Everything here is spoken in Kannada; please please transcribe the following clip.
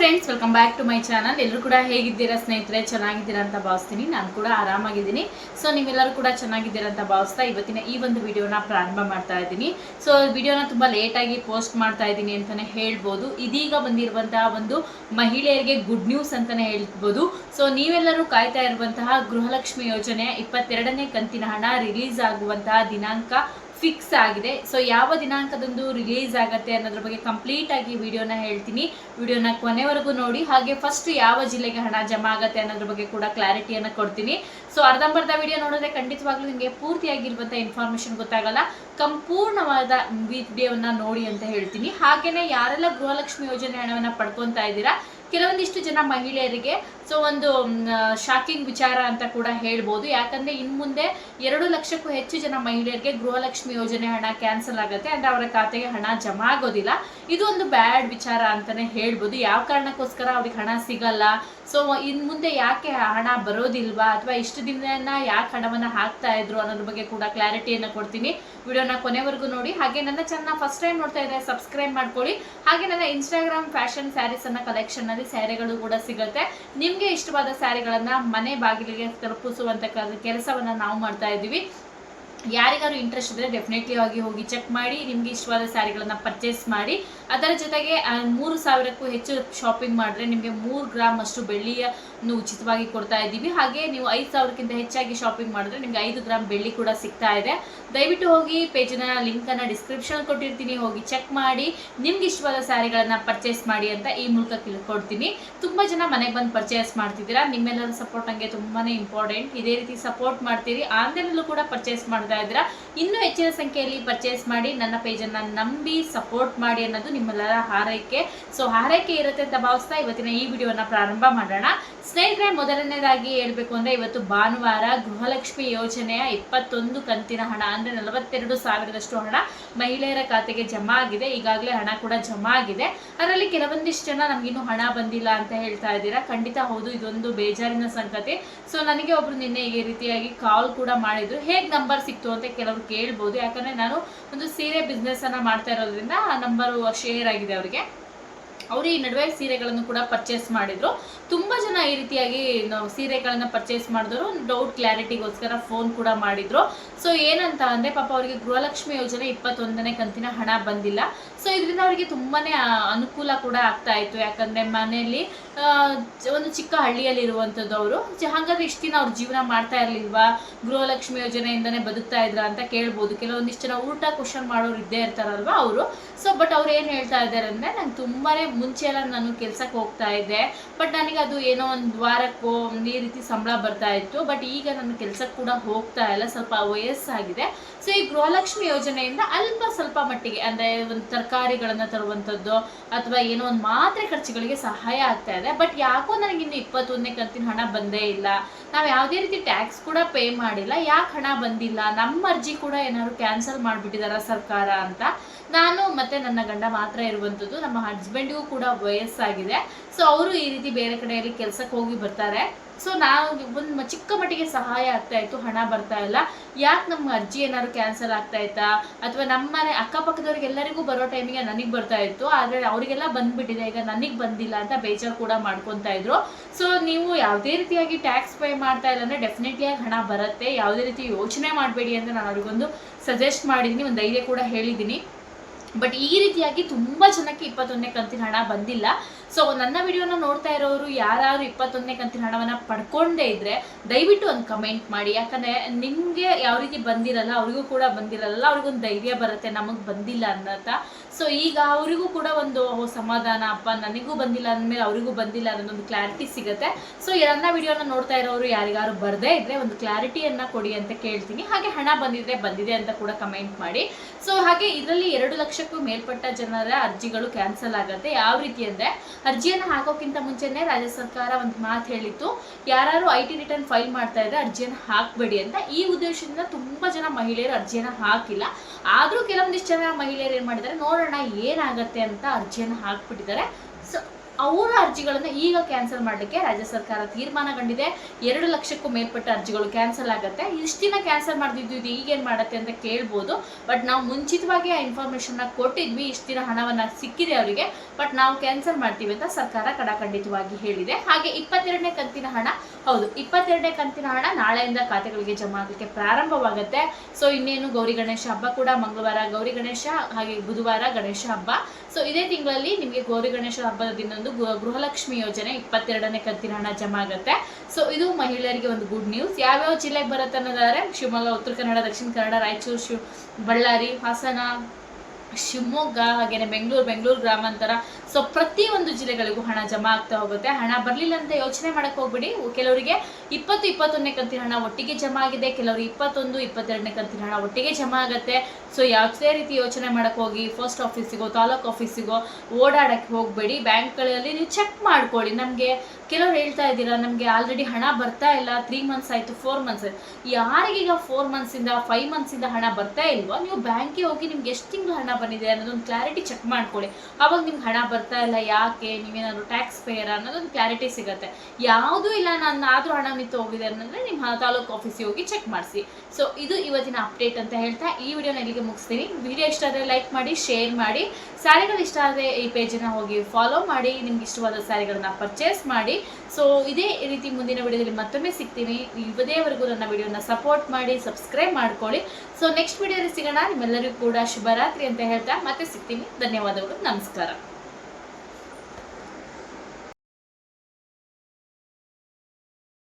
Friends welcome back to my channel ಎಲ್ಲರೂ ಕೂಡ ಹೇಗಿದ್ದೀರಾ ಸ್ನೇಹಿತರೆ? ಚೆನ್ನಾಗಿದ್ದೀರಾ ಅಂತ ಭಾವಿಸ್ತೀನಿ. ನಾನು ಕೂಡ ಆರಾಮಾಗಿದ್ದೀನಿ. ಸೊ ನೀವೆಲ್ಲರೂ ಕೂಡ ಚೆನ್ನಾಗಿದ್ದೀರಾ ಅಂತ ಭಾವಿಸ್ತಾ ಇವತ್ತಿನ ಈ ಒಂದು ವಿಡಿಯೋನ ಪ್ರಾರಂಭ ಮಾಡ್ತಾ ಇದ್ದೀನಿ. ಸೊ ವಿಡಿಯೋನ ತುಂಬ ಲೇಟಾಗಿ ಪೋಸ್ಟ್ ಮಾಡ್ತಾ ಇದ್ದೀನಿ ಅಂತಲೇ ಹೇಳ್ಬೋದು. ಇದೀಗ ಬಂದಿರುವಂತಹ ಒಂದು ಮಹಿಳೆಯರಿಗೆ ಗುಡ್ ನ್ಯೂಸ್ ಅಂತಲೇ ಹೇಳ್ಬೋದು. ಸೊ ನೀವೆಲ್ಲರೂ ಕಾಯ್ತಾ ಇರುವಂತಹ ಗೃಹಲಕ್ಷ್ಮಿ ಯೋಜನೆ ಇಪ್ಪತ್ತೆರಡನೇ ಕಂತಿನ ಹಣ ರಿಲೀಸ್ ಆಗುವಂತಹ ದಿನಾಂಕ ಫಿಕ್ಸ್ ಆಗಿದೆ. ಸೊ ಯಾವ ದಿನಾಂಕದಂದು ರಿಲೀಸ್ ಆಗತ್ತೆ ಅನ್ನೋದ್ರ ಬಗ್ಗೆ ಕಂಪ್ಲೀಟ್ ಆಗಿ ವಿಡಿಯೋನ ಹೇಳ್ತೀನಿ. ವಿಡಿಯೋನ ಕೊನೆವರೆಗೂ ನೋಡಿ. ಹಾಗೆ ಫಸ್ಟ್ ಯಾವ ಜಿಲ್ಲೆಗೆ ಹಣ ಜಮಾ ಆಗತ್ತೆ ಅನ್ನೋದ್ರ ಬಗ್ಗೆ ಕೂಡ ಕ್ಲಾರಿಟಿಯನ್ನು ಕೊಡ್ತೀನಿ. ಸೊ ಅರ್ಧಂಬರ್ಧ ವಿಡಿಯೋ ನೋಡಿದ್ರೆ ಖಂಡಿತವಾಗ್ಲೂ ನಿಮಗೆ ಪೂರ್ತಿಯಾಗಿರುವಂಥ ಇನ್ಫಾರ್ಮೇಷನ್ ಗೊತ್ತಾಗಲ್ಲ. ಸಂಪೂರ್ಣವಾದ ವಿಡಿಯೋನ ನೋಡಿ ಅಂತ ಹೇಳ್ತೀನಿ. ಹಾಗೇನೆ ಯಾರೆಲ್ಲ ಗೃಹಲಕ್ಷ್ಮಿ ಯೋಜನೆ ಹಣವನ್ನು ಪಡ್ಕೊತಾ ಇದ್ದೀರಾ, ಕೆಲವೊಂದಿಷ್ಟು ಜನ ಮಹಿಳೆಯರಿಗೆ ಸೊ ಒಂದು ಶಾಕಿಂಗ್ ವಿಚಾರ ಅಂತ ಕೂಡ ಹೇಳ್ಬೋದು. ಯಾಕಂದ್ರೆ ಇನ್ನು ಮುಂದೆ ಎರಡು ಲಕ್ಷಕ್ಕೂ ಹೆಚ್ಚು ಜನ ಮಹಿಳೆಯರಿಗೆ ಗೃಹಲಕ್ಷ್ಮಿ ಯೋಜನೆ ಹಣ ಕ್ಯಾನ್ಸಲ್ ಆಗುತ್ತೆ ಅಂದ್ರೆ ಅವರ ಖಾತೆಗೆ ಹಣ ಜಮಾ ಆಗೋದಿಲ್ಲ. ಇದು ಒಂದು ಬ್ಯಾಡ್ ವಿಚಾರ ಅಂತಾನೆ ಹೇಳ್ಬೋದು. ಯಾವ ಕಾರಣಕ್ಕೋಸ್ಕರ ಅವ್ರಿಗೆ ಹಣ ಸಿಗಲ್ಲ? ಸೊ ಇನ್ನು ಮುಂದೆ ಯಾಕೆ ಹಣ ಬರೋದಿಲ್ವಾ? ಅಥವಾ ಇಷ್ಟು ದಿನ ಯಾಕೆ ಹಣವನ್ನ ಹಾಕ್ತಾ ಇದ್ರು ಅನ್ನೋದ್ರ ಬಗ್ಗೆ ಕೂಡ ಕ್ಲಾರಿಟಿಯನ್ನು ಕೊಡ್ತೀನಿ. ವಿಡಿಯೋನ ಕೊನೆವರೆಗೂ ನೋಡಿ. ಹಾಗೆ ನನ್ನ ಚಾನಲ್ ಫಸ್ಟ್ ಟೈಮ್ ನೋಡ್ತಾ ಇದ್ರೆ ಸಬ್ಸ್ಕ್ರೈಬ್ ಮಾಡ್ಕೊಳ್ಳಿ. ಹಾಗೆ ನನ್ನ ಇನ್ಸ್ಟಾಗ್ರಾಮ್ ಫ್ಯಾಷನ್ ಸ್ಯಾರೀಸ್ ಅನ್ನ ಕಲೆಕ್ಷನ್ ಅಲ್ಲಿ ಸ್ಯಾರಿಗಳು ಕೂಡ ಸಿಗುತ್ತೆ. ನಿಮ್ಗೆ ಇಷ್ಟವಾದ ಸ್ಯಾರಿಗಳನ್ನು ಮನೆ ಬಾಗಿಲಿಗೆ ತಲುಪಿಸುವಂತ ಕೆಲಸವನ್ನು ನಾವು ಮಾಡ್ತಾ ಇದ್ದೀವಿ. ಯಾರಿಗಾದ್ರು ಇಂಟ್ರೆಸ್ಟ್ ಇದ್ರೆ ಡೆಫಿನೆಟ್ಲಿ ಆಗಿ ಹೋಗಿ ಚೆಕ್ ಮಾಡಿ, ನಿಮ್ಗೆ ಇಷ್ಟವಾದ ಸ್ಯಾರಿಗಳನ್ನ ಪರ್ಚೇಸ್ ಮಾಡಿ. ಅದರ ಜೊತೆಗೆ ಮೂರು ಸಾವಿರಕ್ಕೂ ಹೆಚ್ಚು ಶಾಪಿಂಗ್ ಮಾಡಿದ್ರೆ ನಿಮಗೆ ಮೂರು ಗ್ರಾಮ್ ಅಷ್ಟು ಬೆಳ್ಳಿಯನ್ನು ಉಚಿತವಾಗಿ ಕೊಡ್ತಾ ಇದ್ದೀವಿ. ಹಾಗೆ ನೀವು ಐದು ಸಾವಿರಕ್ಕಿಂತ ಹೆಚ್ಚಾಗಿ ಶಾಪಿಂಗ್ ಮಾಡಿದ್ರೆ ನಿಮ್ಗೆ ಐದು ಗ್ರಾಮ್ ಬೆಳ್ಳಿ ಕೂಡ ಸಿಗ್ತಾ ಇದೆ. ದಯವಿಟ್ಟು ಹೋಗಿ ಪೇಜಿನ ಲಿಂಕನ್ನು ಡಿಸ್ಕ್ರಿಪ್ಷನ್ ಕೊಟ್ಟಿರ್ತೀನಿ. ಹೋಗಿ ಚೆಕ್ ಮಾಡಿ. ನಿಮ್ಗೆ ಇಷ್ಟವಾದ ಸ್ಯಾರಿಗಳನ್ನ ಪರ್ಚೇಸ್ ಮಾಡಿ ಅಂತ ಈ ಮೂಲಕ ತಿಳ್ಕೊಡ್ತೀನಿ. ತುಂಬ ಜನ ಮನೆಗೆ ಬಂದು ಪರ್ಚೇಸ್ ಮಾಡ್ತಿದ್ದೀರಾ. ನಿಮ್ಮೆಲ್ಲರ ಸಪೋರ್ಟ್ ನನಗೆ ತುಂಬಾನೇ ಇಂಪಾರ್ಟೆಂಟ್ ಇದೇ ರೀತಿ ಸಪೋರ್ಟ್ ಮಾಡ್ತೀರಿ. ಆನ್ಲೈನಲ್ಲೂ ಕೂಡ ಪರ್ಚೇಸ್ ಮಾಡ್ತಾ ಇದ್ದೀರಾ. ಇನ್ನೂ ಹೆಚ್ಚಿನ ಸಂಖ್ಯೆಯಲ್ಲಿ ಪರ್ಚೇಸ್ ಮಾಡಿ ನನ್ನ ಪೇಜನ್ನು ನಂಬಿ ಸಪೋರ್ಟ್ ಮಾಡಿ ಅನ್ನೋದು ನಿಮ್ಮೆಲ್ಲರ ಹಾರೈಕೆ. ಸೊ ಹಾರೈಕೆ ಇರುತ್ತೆ ಅಂತ ಭಾವಿಸ್ತಾ ಇವತ್ತಿನ ಈ ವಿಡಿಯೋನ ಪ್ರಾರಂಭ ಮಾಡೋಣ. ಸ್ನೇಹಿತರೆ, ಮೊದಲನೇದಾಗಿ ಹೇಳಬೇಕು ಅಂದ್ರೆ ಇವತ್ತು ಭಾನುವಾರ ಗೃಹಲಕ್ಷ್ಮಿ ಯೋಜನೆಯ ಇಪ್ಪತ್ತೊಂದು ಕಂತಿನ ಹಣ ಅಂದ್ರೆ ನಲವತ್ತೆರಡು ಸಾವಿರದಷ್ಟು ಹಣ ಮಹಿಳೆಯರ ಖಾತೆಗೆ ಜಮಾ ಆಗಿದೆ. ಈಗಾಗಲೇ ಹಣ ಕೂಡ ಜಮಾ ಆಗಿದೆ. ಅದರಲ್ಲಿ ಕೆಲವೊಂದಿಷ್ಟು ಜನ ನಮಗಿನ್ನೂ ಹಣ ಬಂದಿಲ್ಲ ಅಂತ ಹೇಳ್ತಾ ಇದ್ದೀರಾ? ಖಂಡಿತ ಹೌದು, ಇದೊಂದು ಬೇಜಾರಿನ ಸಂಗತಿ. ಸೊ ನನಗೆ ಒಬ್ರು ನಿನ್ನೆ ಈ ರೀತಿಯಾಗಿ ಕಾಲ್ ಕೂಡ ಮಾಡಿದ್ರು. ಹೇಗೆ ನಂಬರ್ ಸಿಕ್ತು ಅಂತ ಕೆಲವರು ಕೇಳ್ಬೋದು. ಯಾಕಂದ್ರೆ ನಾನು ಒಂದು ಸೀರೆ ಬಿಸ್ನೆಸ್ ಅನ್ನ ಮಾಡ್ತಾ ಇರೋದ್ರಿಂದ ಆ ನಂಬರು ಶೇರ್ ಆಗಿದೆ ಅವರಿಗೆ. ಅವರು ಈ ನಡುವೆ ಸೀರೆಗಳನ್ನು ಕೂಡ ಪರ್ಚೇಸ್ ಮಾಡಿದ್ರು. ತುಂಬಾ ಜನ ಈ ರೀತಿಯಾಗಿ ನಾವು ಸೀರೆಗಳನ್ನ ಪರ್ಚೇಸ್ ಮಾಡಿದ್ರು ಡೌಟ್ ಕ್ಲಾರಿಟಿಗೋಸ್ಕರ ಫೋನ್ ಕೂಡ ಮಾಡಿದ್ರು. ಸೊ ಏನಂತ ಅಂದ್ರೆ ಪಾಪ ಅವರಿಗೆ ಗೃಹಲಕ್ಷ್ಮಿ ಯೋಜನೆ ಇಪ್ಪತ್ತೊಂದನೇ ಕಂತಿನ ಹಣ ಬಂದಿಲ್ಲ. ಸೊ ಇದರಿಂದ ಅವರಿಗೆ ತುಂಬಾನೇ ಅನುಕೂಲ ಕೂಡ ಆಗ್ತಾ ಇತ್ತು. ಯಾಕಂದ್ರೆ ಮನೆಯಲ್ಲಿ ಒಂದು ಚಿಕ್ಕ ಹಳ್ಳಿಯಲ್ಲಿ ಇರುವಂತದ್ದು ಅವರು ಹಾಗಾದ್ರೆ ಇಷ್ಟು ದಿನ ಅವ್ರ ಜೀವನ ಮಾಡ್ತಾ ಇರ್ಲಿಲ್ವಾ? ಗೃಹಲಕ್ಷ್ಮಿ ಯೋಜನೆಯಿಂದನೇ ಬದುಕ್ತಾ ಇದ್ರ ಅಂತ ಕೇಳ್ಬೋದು. ಕೆಲವೊಂದಿಷ್ಟು ಜನ ಊಟ ಕ್ವಶನ್ ಮಾಡೋರು ಇದ್ದೇ ಇರ್ತಾರಲ್ವಾ ಅವರು. ಸೊ ಬಟ್ ಅವ್ರು ಏನು ಹೇಳ್ತಾ ಇದ್ದಾರೆ ಅಂದ್ರೆ, ನಂಗೆ ತುಂಬಾನೇ ಮುಂಚೆ ಎಲ್ಲ ನಾನು ಕೆಲ್ಸಕ್ಕೆ ಹೋಗ್ತಾ ಇದ್ದೆ. ಬಟ್ ನನಗೆ ಅದು ಏನೋ ಒಂದು ವಾರಕ್ಕೋ, ಈ ರೀತಿ ಸಂಬಳ ಬರ್ತಾ ಇತ್ತು. ಬಟ್ ಈಗ ನನ್ನ ಕೆಲ್ಸಕ್ಕೆ ಕೂಡ ಹೋಗ್ತಾ ಇಲ್ಲ. ಸ್ವಲ್ಪ ವಯಸ್ಸಾಗಿದೆ. ಸೊ ಈ ಗೃಹಲಕ್ಷ್ಮಿ ಯೋಜನೆಯಿಂದ ಅಲ್ಪ ಸ್ವಲ್ಪ ಮಟ್ಟಿಗೆ, ಅಂದ್ರೆ ಒಂದು ತರಕಾರಿಗಳನ್ನು ತರುವಂಥದ್ದು ಅಥವಾ ಏನೋ ಒಂದು ಮಾತ್ರೆ ಖರ್ಚುಗಳಿಗೆ ಸಹಾಯ ಆಗ್ತಾ ಇದೆ. ಬಟ್ ಯಾಕೋ ನನಗೆ ಇನ್ನು ಇಪ್ಪತ್ತೊಂದನೇ ಕಂತಿನ ಹಣ ಬಂದೇ ಇಲ್ಲ. ನಾವು ಯಾವುದೇ ರೀತಿ ಟ್ಯಾಕ್ಸ್ ಕೂಡ ಪೇ ಮಾಡಿಲ್ಲ. ಯಾಕೆ ಹಣ ಬಂದಿಲ್ಲ? ನಮ್ಮ ಅರ್ಜಿ ಕೂಡ ಏನಾದ್ರು ಕ್ಯಾನ್ಸಲ್ ಮಾಡಿಬಿಟ್ಟಿದಾರ ಸರ್ಕಾರ ಅಂತ. ನಾನು ಮತ್ತೆ ನನ್ನ ಗಂಡ ಮಾತ್ರ ಇರುವಂಥದ್ದು. ನಮ್ಮ ಹಸ್ಬೆಂಡಿಗೂ ಕೂಡ ವಯಸ್ಸಾಗಿದೆ. ಸೊ ಅವರು ಈ ರೀತಿ ಬೇರೆ ಕಡೆಯಲ್ಲಿ ಕೆಲಸಕ್ಕೆ ಹೋಗಿ ಬರ್ತಾರೆ. ಸೊ ನಾವು ಒಂದು ಚಿಕ್ಕ ಮಟ್ಟಿಗೆ ಸಹಾಯ ಆಗ್ತಾ ಇತ್ತು, ಹಣ ಬರ್ತಾ ಇಲ್ಲ. ಯಾಕೆ ನಮ್ಮ ಅಜ್ಜಿ ಏನಾದ್ರು ಕ್ಯಾನ್ಸಲ್ ಆಗ್ತಾ ಇತ್ತಾ? ಅಥವಾ ನಮ್ಮನೆ ಅಕ್ಕಪಕ್ಕದವ್ರಿಗೆಲ್ಲರಿಗೂ ಬರೋ ಟೈಮಿಗೆ ನನಗೆ ಬರ್ತಾ ಇತ್ತು, ಆದರೆ ಅವರಿಗೆಲ್ಲ ಬಂದ್ಬಿಟ್ಟಿದೆ, ಈಗ ನನಗೆ ಬಂದಿಲ್ಲ ಅಂತ ಬೇಜಾರು ಕೂಡ ಮಾಡ್ಕೊತಾ ಇದ್ರು. ಸೊ ನೀವು ಯಾವುದೇ ರೀತಿಯಾಗಿ ಟ್ಯಾಕ್ಸ್ ಪೇ ಮಾಡ್ತಾ ಇಲ್ಲ ಅಂದರೆ ಡೆಫಿನೆಟ್ಲಿ ಆಗಿ ಹಣ ಬರುತ್ತೆ. ಯಾವುದೇ ರೀತಿ ಯೋಚನೆ ಮಾಡಬೇಡಿ ಅಂತ ನಾನು ಅವ್ರಿಗೊಂದು ಸಜೆಸ್ಟ್ ಮಾಡಿದ್ದೀನಿ ಒಂದು ಧೈರ್ಯ ಕೂಡ ಹೇಳಿದ್ದೀನಿ ಬಟ್ ಈ ರೀತಿಯಾಗಿ ತುಂಬ ಜನಕ್ಕೆ ಇಪ್ಪತ್ತೊಂದನೇ ಕಂತಿನ ಹಣ ಬಂದಿಲ್ಲ. ಸೊ ನನ್ನ ವಿಡಿಯೋನ ನೋಡ್ತಾ ಇರೋರು ಯಾರು ಇಪ್ಪತ್ತೊಂದನೇ ಕಂತಿನ ಹಣವನ್ನು ಪಡ್ಕೊಂಡೇ ಇದ್ರೆ ದಯವಿಟ್ಟು ಒಂದು ಕಮೆಂಟ್ ಮಾಡಿ. ಯಾಕಂದರೆ ನಿಮಗೆ ಯಾವ ರೀತಿ ಬಂದಿರಲ್ಲ, ಅವರಿಗೂ ಕೂಡ ಬಂದಿರಲ್ಲ, ಅವ್ರಿಗೊಂದು ಧೈರ್ಯ ಬರುತ್ತೆ, ನಮಗೆ ಬಂದಿಲ್ಲ ಅನ್ನತ್ತ ಸೊ ಈಗ ಅವರಿಗೂ ಕೂಡ ಒಂದು ಸಮಾಧಾನ, ಅಪ್ಪ, ನನಗೂ ಬಂದಿಲ್ಲ ಅಂದಮೇಲೆ ಅವರಿಗೂ ಬಂದಿಲ್ಲ ಅನ್ನೋದೊಂದು ಕ್ಲಾರಿಟಿ ಸಿಗುತ್ತೆ. ಸೊ ನನ್ನ ವಿಡಿಯೋನ ನೋಡ್ತಾ ಇರೋರು ಯಾರಿಗಾರು ಬರದೇ ಇದ್ರೆ ಒಂದು ಕ್ಲಾರಿಟಿಯನ್ನು ಕೊಡಿ ಅಂತ ಕೇಳ್ತೀನಿ. ಹಾಗೆ ಹಣ ಬಂದಿದ್ರೆ ಬಂದಿದೆ ಅಂತ ಕೂಡ ಕಮೆಂಟ್ ಮಾಡಿ. ಸೊ ಹಾಗೆ ಇದರಲ್ಲಿ ಎರಡು ಲಕ್ಷಕ್ಕೂ ಮೇಲ್ಪಟ್ಟ ಜನರ ಅರ್ಜಿಗಳು ಕ್ಯಾನ್ಸಲ್ ಆಗುತ್ತೆ. ಯಾವ ರೀತಿ ಅಂದರೆ, ಅರ್ಜಿಯನ್ನು ಹಾಕೋಕ್ಕಿಂತ ಮುಂಚೆನೇ ರಾಜ್ಯ ಸರ್ಕಾರ ಒಂದು ಮಾತು ಹೇಳಿತ್ತು. ಯಾರು ಐ ಟಿ ರಿಟರ್ನ್ ಫೈಲ್ ಮಾಡ್ತಾ ಇದ್ರೆ ಅರ್ಜಿಯನ್ನು ಹಾಕಬೇಡಿ ಅಂತ. ಈ ಉದ್ದೇಶದಿಂದ ತುಂಬಾ ಜನ ಮಹಿಳೆಯರು ಅರ್ಜಿಯನ್ನು ಹಾಕಿಲ್ಲ. ಆದರೂ ಕೆಲವೊಂದಿಷ್ಟು ಜನ ಮಹಿಳೆಯರು ಏನು ಮಾಡಿದ್ದಾರೆ, ನೋಡೋಣ ಏನಾಗತ್ತೆ ಅಂತ ಅರ್ಜಿಯನ್ನು ಹಾಕ್ಬಿಟ್ಟಿದ್ದಾರೆ. ಸೊ ಅವರ ಅರ್ಜಿಗಳನ್ನು ಈಗ ಕ್ಯಾನ್ಸಲ್ ಮಾಡಲಿಕ್ಕೆ ರಾಜ್ಯ ಸರ್ಕಾರ ತೀರ್ಮಾನಗೊಂಡಿದೆ. ಎರಡು ಲಕ್ಷಕ್ಕೂ ಮೇಲ್ಪಟ್ಟ ಅರ್ಜಿಗಳು ಕ್ಯಾನ್ಸಲ್ ಆಗುತ್ತೆ. ಇಷ್ಟು ದಿನ ಕ್ಯಾನ್ಸಲ್ ಮಾಡಿದ್ದು ಇದು ಈಗೇನು ಮಾಡುತ್ತೆ ಅಂತ ಕೇಳ್ಬೋದು. ಬಟ್ ನಾವು ಮುಂಚಿತವಾಗಿ ಆ ಇನ್ಫಾರ್ಮೇಷನ್ನ ಕೊಟ್ಟಿದ್ವಿ. ಇಷ್ಟು ದಿನ ಹಣವನ್ನು ಸಿಕ್ಕಿದೆ ಅವರಿಗೆ. ಬಟ್ ನಾವು ಕ್ಯಾನ್ಸಲ್ ಮಾಡ್ತೀವಿ ಅಂತ ಸರ್ಕಾರ ಕಡಾಖಂಡಿತವಾಗಿ ಹೇಳಿದೆ. ಹಾಗೆ ಇಪ್ಪತ್ತೆರಡನೇ ಕಂತಿನ ಹಣ, ಹೌದು, ಇಪ್ಪತ್ತೆರಡನೇ ಕಂತಿನ ಹಣ ನಾಳೆಯಿಂದ ಖಾತೆಗಳಿಗೆ ಜಮಾ ಆಗಲಿಕ್ಕೆ ಪ್ರಾರಂಭವಾಗುತ್ತೆ. ಸೊ ಇನ್ನೇನು ಗೌರಿ ಗಣೇಶ ಹಬ್ಬ ಕೂಡ ಮಂಗಳವಾರ ಗೌರಿ ಗಣೇಶ, ಹಾಗೆ ಬುಧವಾರ ಗಣೇಶ ಹಬ್ಬ. ಸೊ ಇದೇ ತಿಂಗಳಲ್ಲಿ ನಿಮಗೆ ಗೌರಿ ಗಣೇಶ ಹಬ್ಬದ ದಿನದಂದು ಗೃಹ- ಗೃಹಲಕ್ಷ್ಮಿ ಯೋಜನೆ ಇಪ್ಪತ್ತೆರಡನೇ ಕಂತಿನ ಹಣ ಜಮಾ ಆಗುತ್ತೆ. ಸೊ ಇದು ಮಹಿಳೆಯರಿಗೆ ಒಂದು ಗುಡ್ ನ್ಯೂಸ್ ಯಾವ್ಯಾವ ಜಿಲ್ಲೆಗೆ ಬರುತ್ತೆ ಅನ್ನೋದಾದ್ರೆ, ಶಿವಮೊಗ್ಗ, ಉತ್ತರ ಕನ್ನಡ, ದಕ್ಷಿಣ ಕನ್ನಡ, ರಾಯಚೂರು, ಶಿವ್ ಬಳ್ಳಾರಿ, ಹಾಸನ, ಶಿವಮೊಗ್ಗ, ಹಾಗೇನೆ ಬೆಂಗಳೂರು ಬೆಂಗಳೂರು ಗ್ರಾಮಾಂತರ ಸೊ ಪ್ರತಿಯೊಂದು ಜಿಲ್ಲೆಗಳಿಗೂ ಹಣ ಜಮಾ ಆಗ್ತಾ ಹೋಗುತ್ತೆ. ಹಣ ಬರಲಿಲ್ಲ ಅಂತ ಯೋಚನೆ ಮಾಡಕ್ಕೆ ಹೋಗ್ಬಿಡಿ. ಕೆಲವರಿಗೆ ಇಪ್ಪತ್ತು, ಇಪ್ಪತ್ತೊಂದನೇ ಕಂತಿನ ಹಣ ಒಟ್ಟಿಗೆ ಜಮಾ ಆಗಿದೆ. ಕೆಲವರು ಇಪ್ಪತ್ತೊಂದು, ಇಪ್ಪತ್ತೆರಡನೇ ಕಂತಿನ ಹಣ ಒಟ್ಟಿಗೆ ಜಮಾ ಆಗುತ್ತೆ. ಸೊ ಯಾವುದೇ ರೀತಿ ಯೋಚನೆ ಮಾಡಕ್ಕೆ ಹೋಗಿ ಪೋಸ್ಟ್ ಆಫೀಸಿಗೋ ತಾಲೂಕು ಆಫೀಸಿಗೋ ಓಡಾಡಕ್ಕೆ ಹೋಗಬೇಡಿ. ಬ್ಯಾಂಕ್ಗಳಲ್ಲಿ ನೀವು ಚೆಕ್ ಮಾಡ್ಕೊಳ್ಳಿ. ನಮಗೆ ಕೆಲವರು ಹೇಳ್ತಾ ಇದ್ದೀರಾ, ನಮಗೆ ಆಲ್ರೆಡಿ ಹಣ ಬರ್ತಾ ಇಲ್ಲ. ತ್ರೀ ಮಂತ್ಸ್ ಆಯಿತು ಫೋರ್ ಮಂತ್ಸ್ ಯಾರಿಗೀಗ ಫೋರ್ ಮಂತ್ಸಿಂದ ಫೈವ್ ಮಂತ್ಸಿಂದ ಹಣ ಬರ್ತಾ ಇಲ್ವೋ, ನೀವು ಬ್ಯಾಂಕಿಗೆ ಹೋಗಿ ನಿಮ್ಗೆ ಎಷ್ಟು ತಿಂಗಳು ಹಣ ಬಂದಿದೆ ಅನ್ನೋದೊಂದು ಕ್ಲಾರಿಟಿ ಚೆಕ್ ಮಾಡ್ಕೊಳ್ಳಿ. ಅವಾಗ ನಿಮ್ಗೆ ಹಣ ಬರ್ತಾ ಇಲ್ಲ, ಯಾಕೆ, ನೀವೇನಾದ್ರು ಟ್ಯಾಕ್ಸ್ ಪೇಯರ್ ಅನ್ನೋದೊಂದು ಕ್ಲಾರಿಟಿ ಸಿಗುತ್ತೆ. ಯಾವುದೂ ಇಲ್ಲ ನಾನು ಆದರೂ ಹಣ ನಿಂತು ಹೋಗಿದೆ ಅನ್ನೋದ್ರೆ ನಿಮ್ಮ ತಾಲೂಕು ಆಫೀಸಿಗೆ ಹೋಗಿ ಚೆಕ್ ಮಾಡಿಸಿ. ಸೊ ಇದು ಇವತ್ತಿನ ಅಪ್ಡೇಟ್ ಅಂತ ಹೇಳ್ತಾ ಈ ವಿಡಿಯೋನ ಇಲ್ಲಿಗೆ ಮುಗಿಸ್ತೀನಿ. ವಿಡಿಯೋ ಇಷ್ಟ ಆದರೆ ಲೈಕ್ ಮಾಡಿ ಶೇರ್ ಮಾಡಿ. ಸ್ಯಾರಿಗಳು ಇಷ್ಟ ಆದರೆ ಈ ಪೇಜನ್ನು ಹೋಗಿ ಫಾಲೋ ಮಾಡಿ. ನಿಮ್ಗೆ ಇಷ್ಟವಾದ ಸ್ಯಾರಿಗಳನ್ನ ಪರ್ಚೇಸ್ ಮಾಡಿ. ಸೊ ಇದೇ ರೀತಿ ಮುಂದಿನ ವಿಡಿಯೋದಲ್ಲಿ ಮತ್ತೊಮ್ಮೆ ಸಿಗ್ತೀನಿ. ಇವದೇವರೆಗೂ ನನ್ನ ವಿಡಿಯೋನ ಸಪೋರ್ಟ್ ಮಾಡಿ ಸಬ್ಸ್ಕ್ರೈಬ್ ಮಾಡ್ಕೊಳ್ಳಿ. ಸೊ ನೆಕ್ಸ್ಟ್ ವಿಡಿಯೋದಲ್ಲಿ ಸಿಗೋಣ. ನಿಮ್ಮೆಲ್ಲರಿಗೂ ಕೂಡ ಶುಭರಾತ್ರಿ ಅಂತ ಹೇಳ್ತಾ ಮತ್ತೆ ಸಿಗ್ತೀನಿ. ಧನ್ಯವಾದಗಳು. ನಮಸ್ಕಾರ.